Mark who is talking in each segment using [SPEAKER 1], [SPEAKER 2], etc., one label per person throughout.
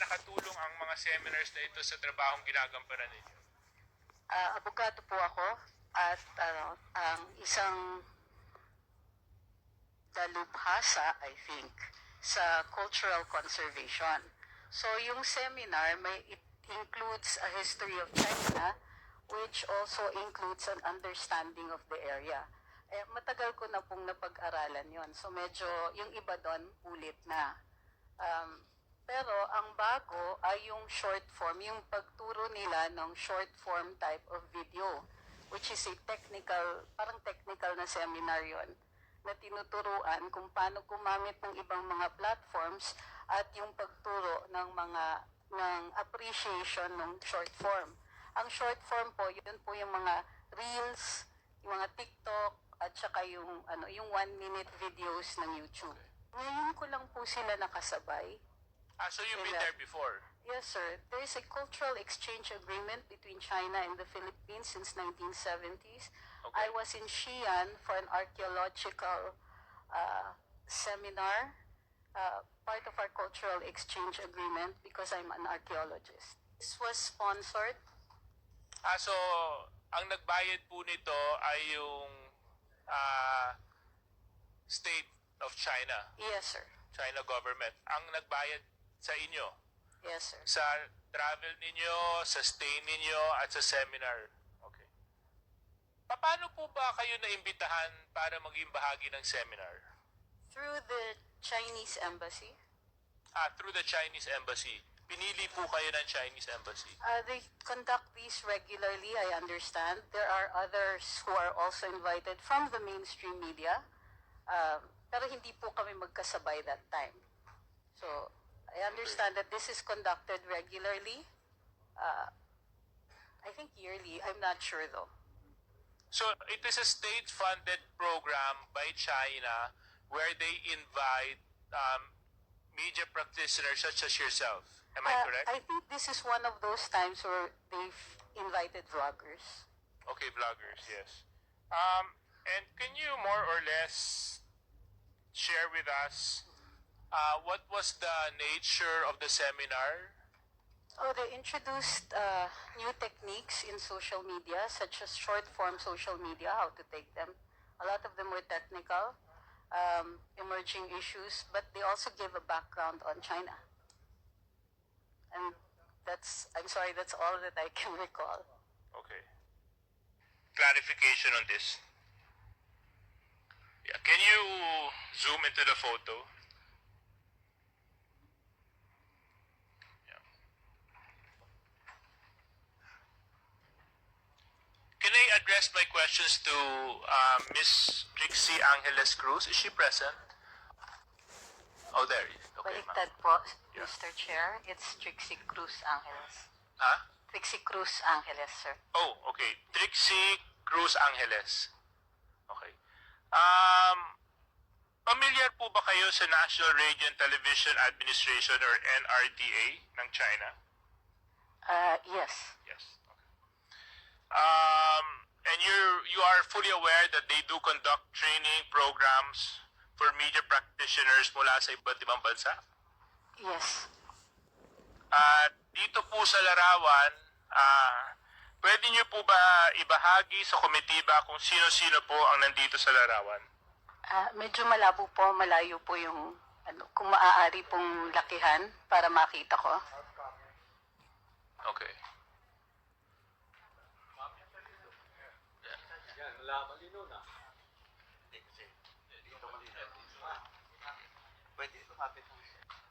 [SPEAKER 1] nakatulong ang mga seminars na ito sa trabahong ginagampanan ninyo?
[SPEAKER 2] Ah, abogado po ako at ano, ang isang dalubhasa, I think, sa cultural conservation. So yung seminar, may, it includes a history of China, which also includes an understanding of the area. Eh, matagal ko na pong napag-aralan yon So medyo yung iba doon ulit na. Um, pero ang bago ay yung short form, yung pagturo nila ng short form type of video, which is a technical, parang technical na seminar yon na tinuturuan kung paano gumamit ng ibang mga platforms at yung pagturo ng mga ng appreciation ng short form. Ang short form po, yun po yung mga reels, yung mga TikTok, at saka yung ano yung one minute videos ng YouTube. Ngayon ko lang po sila nakasabay.
[SPEAKER 1] Ah, so you've been there before?
[SPEAKER 2] Yes, sir. There is a cultural exchange agreement between China and the Philippines since 1970s.
[SPEAKER 1] Okay.
[SPEAKER 2] I was in Xi'an for an archaeological uh, seminar, uh, part of our cultural exchange agreement because I'm an archaeologist. This was sponsored.
[SPEAKER 1] Ah, so ang nagbayad po nito ay yung ah, state of China,
[SPEAKER 2] Yes, sir.
[SPEAKER 1] China government. Ang nagbayad sa inyo,
[SPEAKER 2] Yes, sir.
[SPEAKER 1] sa travel ninyo, sa stay ninyo, at sa seminar. Okay. Paano po ba kayo naimbitahan para maging bahagi ng seminar?
[SPEAKER 2] Through the Chinese embassy.
[SPEAKER 1] Ah, through the Chinese embassy. Pinili po kayo ng Chinese embassy.
[SPEAKER 2] Uh, they conduct these regularly, I understand. There are others who are also invited from the mainstream media. Um, pero hindi po kami magkasabay that time. So, I understand that this is conducted regularly. Uh, I think yearly. I'm not sure though.
[SPEAKER 1] So it is a state-funded program by China where they invite um, media practitioners such as yourself. Am I
[SPEAKER 2] Uh,
[SPEAKER 1] correct?
[SPEAKER 2] I think this is one of those times where they've invited vloggers.
[SPEAKER 1] Okay, vloggers, yes. Um, and can you more or less share with us uh, what was the nature of the seminar?
[SPEAKER 2] Oh, they introduced uh, new techniques in social media, such as short form social media, how to take them. A lot of them were technical, um, emerging issues, but they also gave a background on China. And that's, I'm sorry, that's all that I can recall.
[SPEAKER 1] Okay. Clarification on this. Yeah, can you zoom into the photo? Can I address my questions to uh, Miss Trixie Angeles Cruz? Is she present? Oh, there. Okay, ma'am.
[SPEAKER 2] Baliktad po,
[SPEAKER 1] Yeah.
[SPEAKER 2] Mr. Chair. It's Trixie Cruz Angeles.
[SPEAKER 1] Huh?
[SPEAKER 2] Trixie Cruz Angeles, sir.
[SPEAKER 1] Oh, okay. Trixie Cruz Angeles. Okay. Um, familiar po ba kayo sa National Radio and Television Administration or NRTA ng China?
[SPEAKER 2] Uh, yes.
[SPEAKER 1] Yes. Okay. Um, and you you are fully aware that they do conduct training programs for media practitioners mula sa iba't ibang bansa?
[SPEAKER 2] Yes.
[SPEAKER 1] At dito po sa larawan, ah, pwede niyo po ba ibahagi sa komitiba kung sino-sino po ang nandito sa larawan?
[SPEAKER 2] Ah, medyo malabo po, malayo po yung ano, kung maaari pong lakihan para makita ko.
[SPEAKER 1] Okay.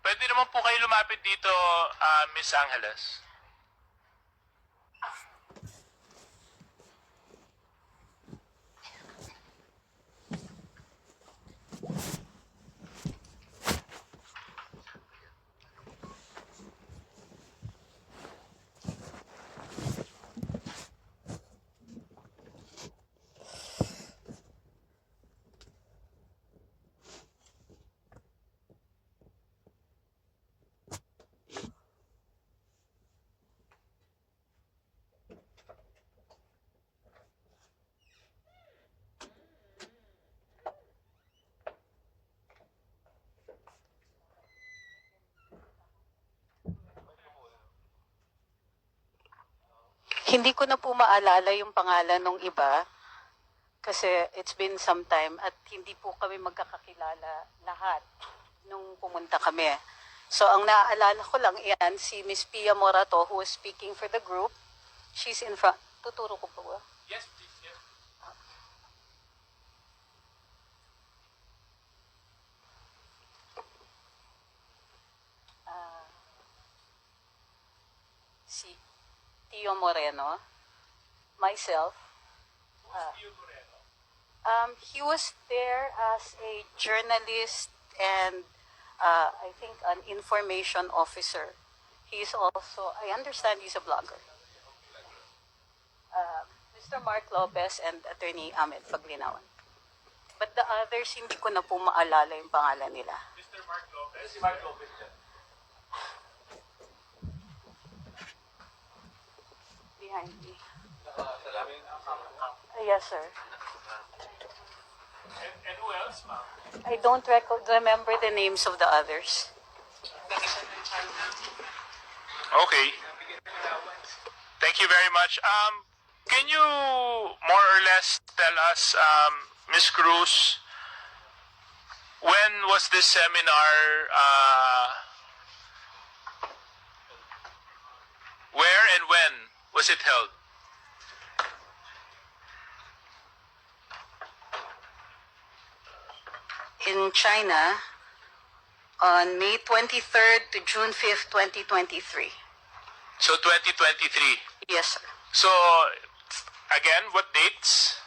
[SPEAKER 1] Pwede naman po kayo lumapit dito, ah, Miss Angeles.
[SPEAKER 2] Hindi ko na po maalala yung pangalan ng iba kasi it's been some time at hindi po kami magkakakilala lahat nung pumunta kami. So ang naaalala ko lang yan si Miss Pia Morato who was speaking for the group. She's in front. Tuturo ko po ba?
[SPEAKER 1] Yes, please. Yes.
[SPEAKER 2] si Tio Moreno, myself. Uh, um, he was there as a journalist and uh, I think an information officer. He's also, I understand he's a blogger. Uh, Mr. Mark Lopez and Attorney Ahmed Paglinawan. But the others, hindi ko na po maalala yung pangalan nila.
[SPEAKER 1] Mr. Mark Lopez. Si Mark Lopez
[SPEAKER 2] Behind me. Uh, yes, sir.
[SPEAKER 1] And, and who else, ma'am?
[SPEAKER 2] I don't rec- remember the names of the others.
[SPEAKER 1] Okay. Thank you very much. Um, can you more or less tell us, um, Ms. Cruz, when was this seminar? Uh, where and when was it held?
[SPEAKER 2] In China, on May 23rd to June 5th, 2023.
[SPEAKER 1] So 2023.
[SPEAKER 2] Yes, sir.
[SPEAKER 1] So again, what dates?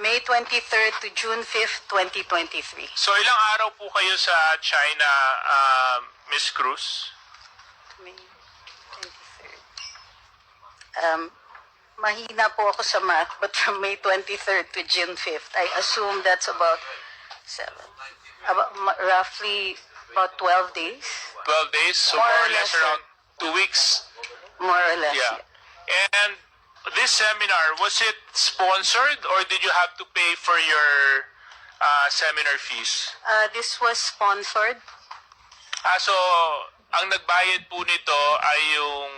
[SPEAKER 2] May 23rd to June 5th, 2023.
[SPEAKER 1] So ilang araw po kayo sa China, um, Ms. Cruz?
[SPEAKER 2] May 23rd. Um, mahina po ako sa math, but from May 23rd to June 5th, I assume that's about seven, about roughly about 12 days,
[SPEAKER 1] 12 days, so
[SPEAKER 2] More
[SPEAKER 1] more,
[SPEAKER 2] or
[SPEAKER 1] or less
[SPEAKER 2] less,
[SPEAKER 1] around two weeks.
[SPEAKER 2] more or less.
[SPEAKER 1] Yeah. And this seminar, was it sponsored or did you have to pay for your uh, seminar fees?
[SPEAKER 2] Uh, this was sponsored.
[SPEAKER 1] Ah, so, ang nagbayad po nito ay yung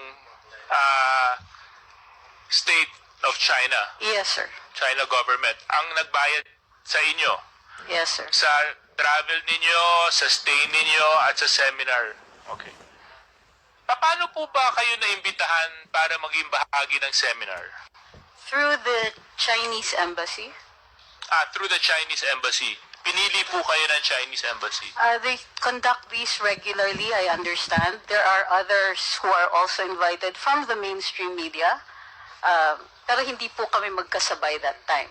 [SPEAKER 1] ah, state of China,
[SPEAKER 2] Yes, sir.
[SPEAKER 1] China government. Ang nagbayad sa inyo,
[SPEAKER 2] Yes, sir.
[SPEAKER 1] sa travel ninyo, sa stay ninyo, at sa seminar. Okay. Pa- Paano po ba kayo naimbitahan para maging bahagi ng seminar?
[SPEAKER 2] Through the Chinese embassy.
[SPEAKER 1] Ah, through the Chinese embassy. Pinili po kayo ng Chinese embassy.
[SPEAKER 2] Uh, they conduct these regularly, I understand. There are others who are also invited from the mainstream media. Um, pero hindi po kami magkasabay that time.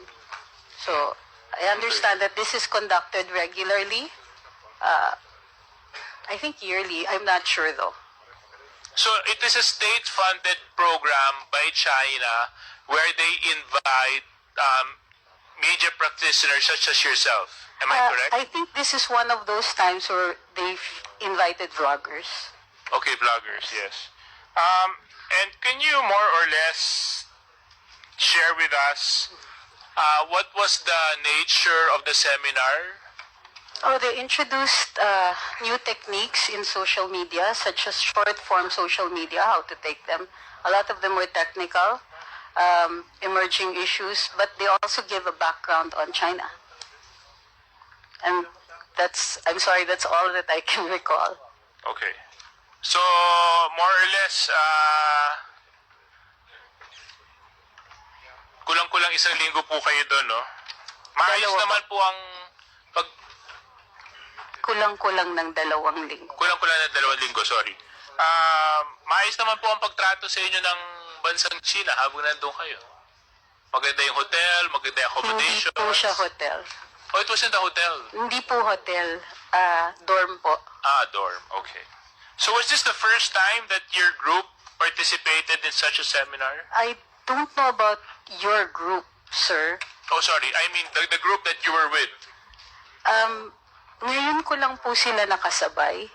[SPEAKER 2] So, I understand that this is conducted regularly. Uh, I think yearly. I'm not sure though.
[SPEAKER 1] So it is a state-funded program by China where they invite um, major practitioners such as yourself. Am I
[SPEAKER 2] Uh,
[SPEAKER 1] correct?
[SPEAKER 2] I think this is one of those times where they've invited vloggers.
[SPEAKER 1] Okay, bloggers, yes. Um, and can you more or less share with us uh, what was the nature of the seminar?
[SPEAKER 2] Oh, they introduced uh, new techniques in social media, such as short form social media, how to take them. A lot of them were technical, um, emerging issues, but they also give a background on China. And that's, I'm sorry, that's all that I can recall.
[SPEAKER 1] Okay. So, more or less, uh, kulang-kulang isang linggo po kayo doon, no? Maayos
[SPEAKER 2] Dalawa
[SPEAKER 1] naman po ang pag
[SPEAKER 2] Kulang-kulang ng dalawang linggo.
[SPEAKER 1] kulang-kulang na dalawang linggo, sorry. Ah, maayos naman po ang pagtrato sa inyo ng bansang China habang nandun kayo. Maganda yung hotel, maganda yung
[SPEAKER 2] Hindi
[SPEAKER 1] accommodation.
[SPEAKER 2] po siya hotel.
[SPEAKER 1] Oh, it wasn't a hotel.
[SPEAKER 2] Hindi po hotel, ah, dorm po.
[SPEAKER 1] Ah, dorm. Okay. So was this the first time that your group participated in such a seminar?
[SPEAKER 2] I don't know about your group, sir.
[SPEAKER 1] Oh, sorry. I mean, the, the group that you were with.
[SPEAKER 2] Um, ngayon ko lang po sila nakasabay.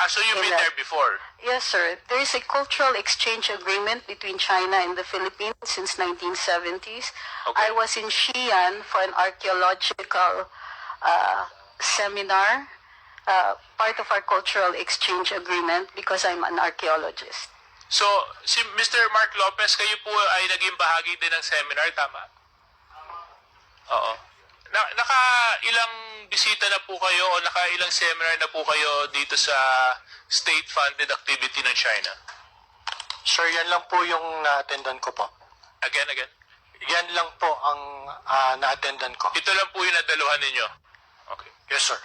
[SPEAKER 1] Ah, so you've been there before?
[SPEAKER 2] Yes, sir. There is a cultural exchange agreement between China and the Philippines since 1970s.
[SPEAKER 1] Okay.
[SPEAKER 2] I was in Xi'an for an archaeological uh, seminar, uh, part of our cultural exchange agreement because I'm an archaeologist.
[SPEAKER 1] So, si Mr. Mark Lopez, kayo po ay naging bahagi din ng seminar, tama? Oo. Na, naka ilang bisita na po kayo o naka ilang seminar na po kayo dito sa state-funded activity ng China?
[SPEAKER 3] Sir, yan lang po yung na-attendan ko po.
[SPEAKER 1] Again, again.
[SPEAKER 3] Yan lang po ang ah, na-attendan ko.
[SPEAKER 1] Ito lang po yung nadaluhan ninyo. Okay.
[SPEAKER 3] Yes, sir.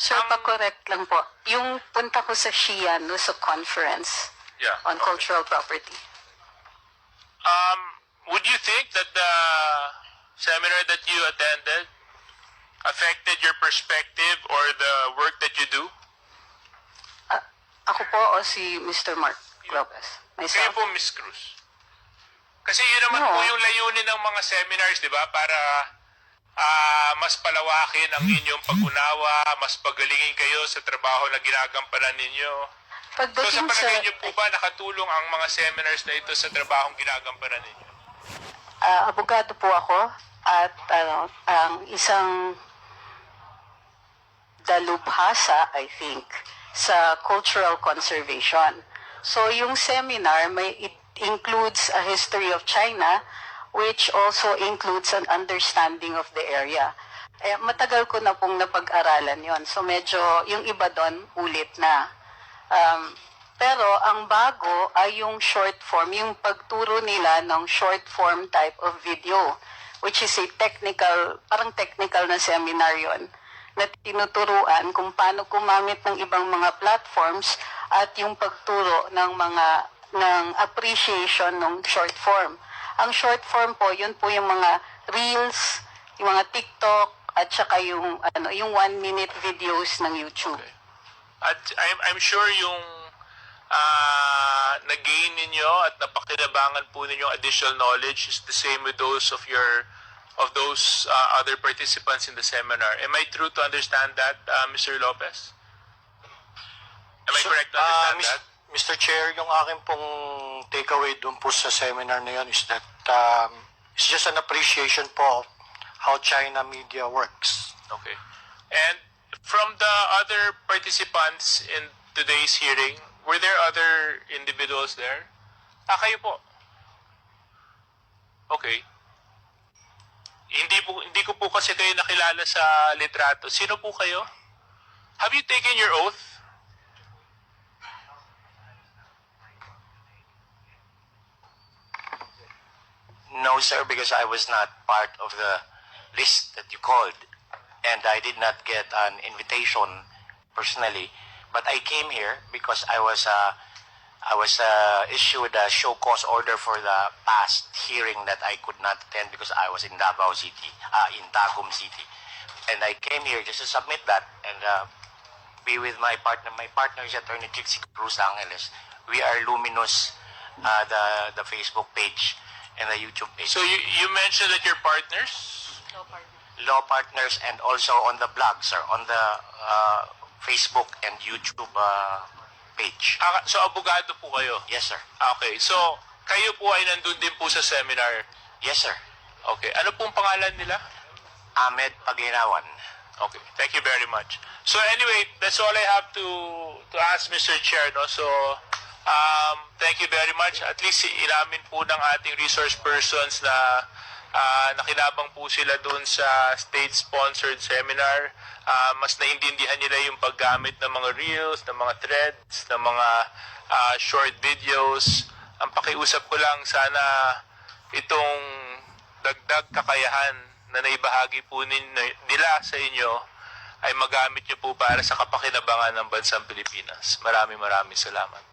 [SPEAKER 2] Sir, pa-correct lang po. Yung punta ko sa Xi'an no, sa conference
[SPEAKER 1] Yeah.
[SPEAKER 2] on
[SPEAKER 1] okay.
[SPEAKER 2] cultural property.
[SPEAKER 1] Um, would you think that the seminar that you attended affected your perspective or the work that you do?
[SPEAKER 2] Ah, ako po o si Mr. Mark Lopez?
[SPEAKER 1] Kayo
[SPEAKER 2] Myself?
[SPEAKER 1] po, Miss Cruz. Kasi yun naman
[SPEAKER 2] No.
[SPEAKER 1] po yung layunin ng mga seminars, di ba? Para ah, mas palawakin ang inyong pag-unawa, mas pagalingin kayo sa trabaho na ginagampanan ninyo. So sa
[SPEAKER 2] Pagdating
[SPEAKER 1] palagay niyo po ba nakatulong ang mga seminars na ito sa trabahong ginagampanan ninyo?
[SPEAKER 2] Ah, abogado po ako at ano, ang isang dalubhasa, I think, sa cultural conservation. So yung seminar, may, it includes a history of China, which also includes an understanding of the area. Eh, matagal ko na pong napag-aralan yon So medyo yung iba doon ulit na. Um, pero ang bago ay yung short form, yung pagturo nila ng short form type of video, which is a technical, parang technical na seminar yon na tinuturuan kung paano gumamit ng ibang mga platforms at yung pagturo ng mga ng appreciation ng short form. Ang short form po, yun po yung mga reels, yung mga TikTok, at saka yung ano yung one minute videos ng YouTube.
[SPEAKER 1] At I'm, I'm sure yung ah nag-gain ninyo at napakinabangan po ninyong additional knowledge is the same with those of your of those ah, other participants in the seminar. Am I true to understand that, ah, Mr. Lopez? Am I correct to understand
[SPEAKER 3] Mis-
[SPEAKER 1] that?
[SPEAKER 3] Mr. Chair, yung akin pong takeaway doon po sa seminar na yun is that um, it's just an appreciation po of how China media works.
[SPEAKER 1] Okay. And from the other participants in today's hearing, were there other individuals there? Ah, kayo po. Okay. Hindi po hindi ko po kasi kayo nakilala sa litrato. Sino po kayo? Have you taken your oath?
[SPEAKER 4] No, sir, because I was not part of the list that you called, and I did not get an invitation personally. But I came here because I was uh, I was uh, issued a show cause order for the past hearing that I could not attend because I was in Davao City, uh, in Tagum City, and I came here just to submit that and uh, be with my partner. My partner is Attorney Trixie Cruz Angeles. We are Luminous, uh, the the Facebook page and the YouTube page.
[SPEAKER 1] So you you mentioned that you're partners?
[SPEAKER 4] law partners and also on the blog, sir, on the uh, Facebook and YouTube uh, page.
[SPEAKER 1] Ah, so abogado po kayo?
[SPEAKER 4] Yes, sir.
[SPEAKER 1] Okay. So kayo po ay nandun din po sa seminar.
[SPEAKER 4] Yes, sir.
[SPEAKER 1] Okay. Ano pong pangalan nila?
[SPEAKER 4] Ahmed Pagirawan.
[SPEAKER 1] Okay, thank you very much. So anyway, that's all I have to to ask Mr. Chair, no? So um, thank you very much. At least ilamin po ng ating resource persons na ah, nakinabang po sila doon sa state-sponsored seminar. Ah, mas naintindihan nila yung paggamit ng mga reels, ng mga threads, ng mga ah, short videos. Ang pakiusap ko lang, sana itong dagdag kakayahan na naibahagi po nila sa inyo ay magamit niyo po para sa kapakinabangan ng bansang Pilipinas. Maraming maraming salamat.